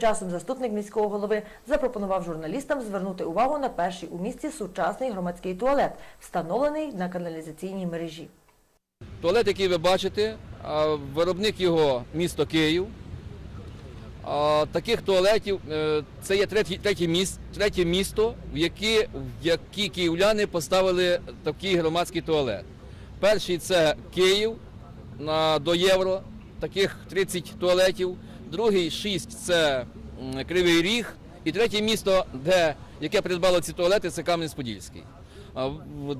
часом заступник міського голови запропонував журналістам звернути увагу на перший у місті сучасний громадський туалет, встановлений на каналізаційній мережі. Туалет, який ви бачите, виробник його місто Київ. Таких туалетів е, це є третє, місто, в які київляни поставили такий громадський туалет. Перший це Київ на, до євро, таких 30 туалетів. Другий 6 це Кривий Ріг. І третє місто, де, яке придбало ці туалети, це Кам'янець-Подільський.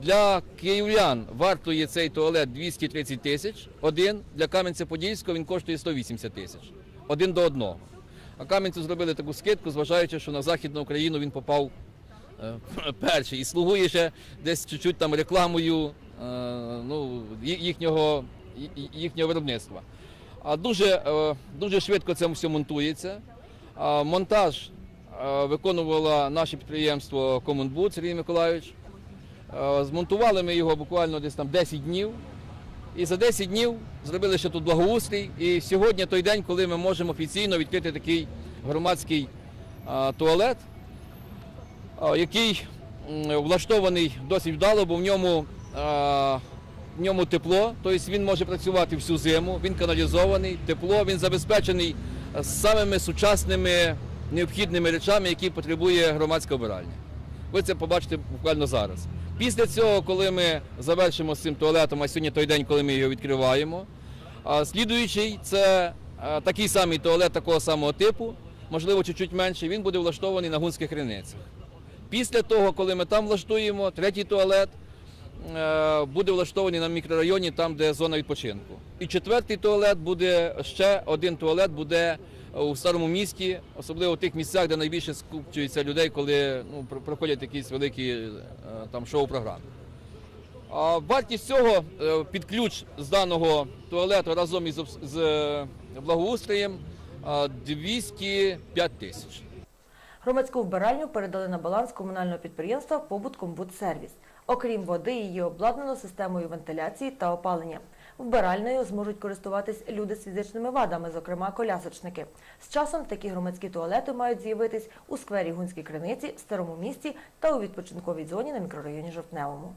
Для київлян вартує цей туалет 230 тисяч один. Для Кам'янця-Подільського він коштує 180 тисяч. Один до одного. А Кам'янцю зробили таку скидку, зважаючи, що на Західну Україну він попав е, перший і слугує ще десь чуть-чуть там рекламою е, ну, їхнього, їхнього виробництва. А дуже, е, дуже швидко це все монтується. Монтаж е, виконувало наше підприємство Комунбуд Сергій Миколайович. Е, Змонтували ми його буквально десь там 10 днів. І за 10 днів зробили ще тут благоустрій. І сьогодні той день, коли ми можемо офіційно відкрити такий громадський туалет, який влаштований досить вдало, бо в ньому, в ньому тепло, тобто він може працювати всю зиму, він каналізований, тепло, він забезпечений е, самими сучасними необхідними речами, які потребує громадська обиральня. Ви це побачите буквально зараз. Після цього, коли ми завершимо з цим туалетом, а сьогодні той день, коли ми його відкриваємо, слідуючий це е, такий самий туалет такого самого типу, можливо, чуть-чуть менший, він буде влаштований на гунських криницях. Після того, коли ми там влаштуємо, третій туалет буде влаштований на мікрорайоні, там, де зона відпочинку. І четвертий туалет буде ще один туалет буде у старому місті, особливо в тих місцях, де найбільше скупчується людей, коли ну, проходять якісь великі е, там шоу-програми. А вартість цього е, під ключ з даного туалету разом із з е, благоустроєм е, 205 тисяч. Громадську вбиральню передали на баланс комунального підприємства «Побуткомбудсервіс». Окрім води, її обладнано системою вентиляції та опалення. Вбиральною зможуть користуватись люди з фізичними вадами, зокрема колясочники. З часом такі громадські туалети мають з'явитись у сквері Гунській криниці, Старому місті та у відпочинковій зоні на мікрорайоні Жовтневому.